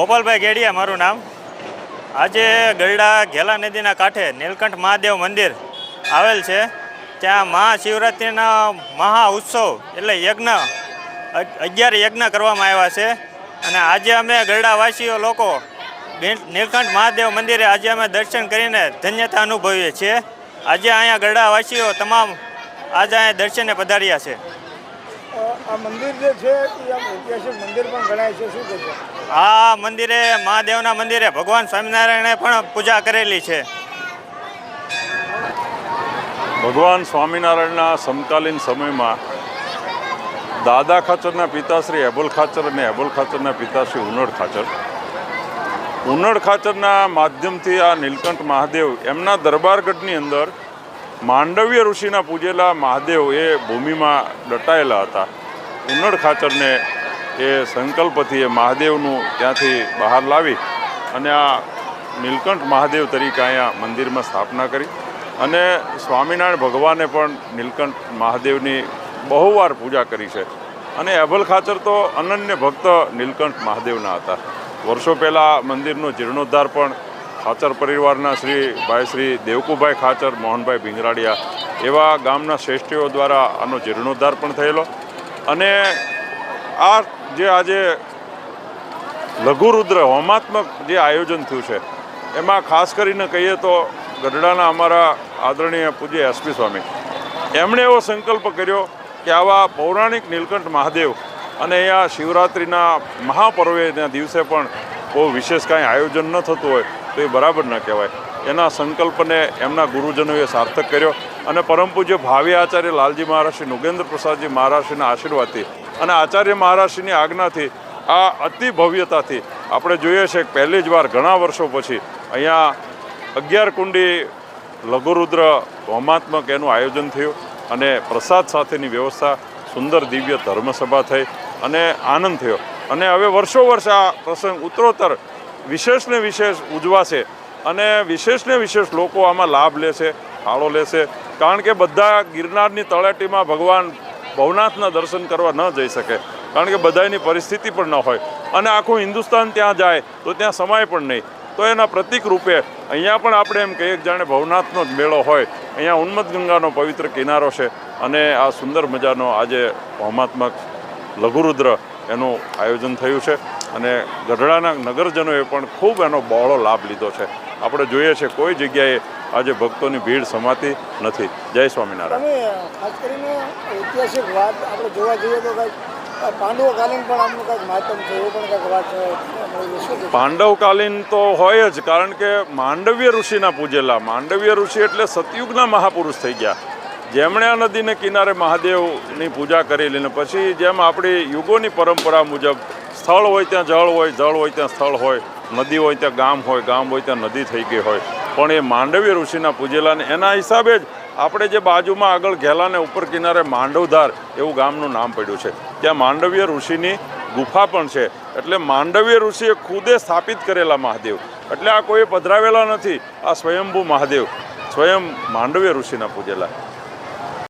ગોપાલભાઈ ગેડિયા, મારું નામ. આજે ગરડા ઘેલા નદીના કાંઠે નીલકંઠ મહાદેવ મંદિર આવેલ છે. ત્યાં મહાશિવરાત્રિના મહા ઉત્સવ એટલે યજ્ઞ, અગિયાર યજ્ઞ કરવામાં આવ્યા છે. અને આજે અમે ગરડાવાસીઓ લોકો નીલકંઠ મહાદેવ મંદિરે આજે અમે દર્શન કરીને ધન્યતા અનુભવીએ છીએ. આજે અહીંયા ગરડાવાસીઓ તમામ આજે અહીંયા દર્શને પધાર્યા છે. આ મંદિર જે છે, એ ઐતિહાસિક મંદિર પણ ગણાય છે. શું કહેશો? આ મંદિરે, મહાદેવના મંદિરે ભગવાન સ્વામિનારાયણે પણ પૂજા કરેલી છે. ભગવાન સ્વામિનારાયણના સમકાલીન સમયમાં દાદા ખાચરના પિતાશ્રી એબોલ ખાચર અને એબોલ ખાચરના પિતાશ્રી ઉનડ ખાચર. ઉનડ ખાચરના માધ્યમથી આ નીલકંઠ મહાદેવ એમના દરબારગઢની અંદર માંડવ્ય ઋષિના પૂજેલા મહાદેવ એ ભૂમિમાં દટાયેલા હતા. ઉનડ ખાચરને એ સંકલ્પથી એ મહાદેવનું ત્યાંથી બહાર લાવી અને આ નીલકંઠ મહાદેવ તરીકે અહીંયા મંદિરમાં સ્થાપના કરી. અને સ્વામિનારાયણ ભગવાને પણ નીલકંઠ મહાદેવની બહુવાર પૂજા કરી છે. અને એભલ ખાચર તો અનન્ય ભક્ત નીલકંઠ મહાદેવના હતા. વર્ષો પહેલાં મંદિરનો જીર્ણોદ્ધાર પણ ખાચર પરિવારના શ્રી ભાઈ શ્રી દેવકુભાઈ ખાચર, મોહનભાઈ ભીંગરાડિયા એવા ગામના શ્રેષ્ઠીઓ દ્વારા આનો જીર્ણોદ્ધાર પણ થયેલો. અને આ જે આજે લઘુરુદ્ર હોમાત્મક જે આયોજન થયું છે, એમાં ખાસ કરીને કહીએ તો ગઢડાના અમારા આદરણીય પૂજ્ય એસપી સ્વામી. એમણે એવો સંકલ્પ કર્યો કે આવા પૌરાણિક નીલકંઠ મહાદેવ અને અહીંયા શિવરાત્રિના મહાપર્વેના દિવસે પણ બહુ વિશેષ કાંઈ આયોજન ન થતું હોય તો એ બરાબર ન કહેવાય. એના સંકલ્પને એમના ગુરુજનોએ સાર્થક કર્યો અને પરમ પૂજ્ય ભાવી આચાર્ય લાલજી મહારાજશ્રી નુગેન્દ્ર પ્રસાદજી મહારાજશ્રીના આશીર્વાદથી અને આચાર્ય મહારાજશ્રીની આજ્ઞાથી આ અતિ ભવ્યતાથી આપણે જોઈએ છે કે પહેલી જ વાર ઘણા વર્ષો પછી અહીંયા અગિયાર કુંડી લઘુરુદ્ર હોમાત્મક એનું આયોજન થયું અને પ્રસાદ સાથેની વ્યવસ્થા, સુંદર દિવ્ય ધર્મસભા થઈ અને આનંદ થયો. અને હવે વર્ષો વર્ષ આ પ્રસંગ ઉત્તરોત્તર વિશેષને વિશેષ ઉજવાશે અને વિશેષને વિશેષ લોકો આમાં લાભ લેશે ફાળો લેશે કારણ કે બધા ગિરનારની તળેટીમાં ભગવાન ભવનાથના દર્શન કરવા ન જઈ શકે. કારણ કે બધાની પરિસ્થિતિ પણ ન હોય. અને આખું હિન્દુસ્તાન ત્યાં જાય, તો ત્યાં સમાય પણ નહીં. તો એના પ્રતિક રૂપે અહીંયા પણ આપણે એમ કહીએ જાણે ભવનાથનો જ મેળો હોય. અહીંયા ઉન્મત ગંગાનો પવિત્ર કિનારો છે. અને આ સુંદર મજાનો આજે હોમાત્મક લઘુરુદ્ર એનું આયોજન થયું છે. અને ગઢડાના નગરજનોએ પણ ખૂબ એનો બહોળો લાભ લીધો છે. આપણે જોઈએ છે કોઈ જગ્યાએ આજે ભક્તોની ભીડ સમાતી નથી. જય સ્વામિનારાયણ. ખાસ કરીને ઐતિહાસિક વાત આપણે જોવા જઈએ તો પાંડવકાલીન પણ આમનું કંઈક માધ્યમ છે એવું પણ કંઈક વાત છે. મળી શું કહેશો? પાંડવકાલીન તો હોય જ કારણ કે માંડવ્ય ઋષિના પૂજેલા માંડવ્ય ઋષિ એટલે સતયુગના મહાપુરુષ થઈ ગયા. જેમણે આ નદીને કિનારે મહાદેવની પૂજા કરેલી ને પછી જેમ આપણી યુગોની પરંપરા મુજબ સ્થળ હોય ત્યાં જળ હોય જળ હોય ત્યાં સ્થળ હોય નદી હોય ત્યાં ગામ હોય ગામ હોય ત્યાં નદી થઈ ગઈ હોય. પણ એ માંડવી ઋષિના પૂજેલા ને એના હિસાબે જ આપણે જે બાજુમાં આગળ ઘેલાને ઉપર કિનારે માંડવધાર એવું ગામનું નામ પડ્યું છે. ત્યાં માંડવીય ઋષિની ગુફા પણ છે. એટલે માંડવીય ઋષિએ ખુદે સ્થાપિત કરેલા મહાદેવ. એટલે આ કોઈ પધરાવેલા નથી. આ સ્વયંભૂ મહાદેવ. સ્વયં માંડવીય ઋષિના પૂજેલા.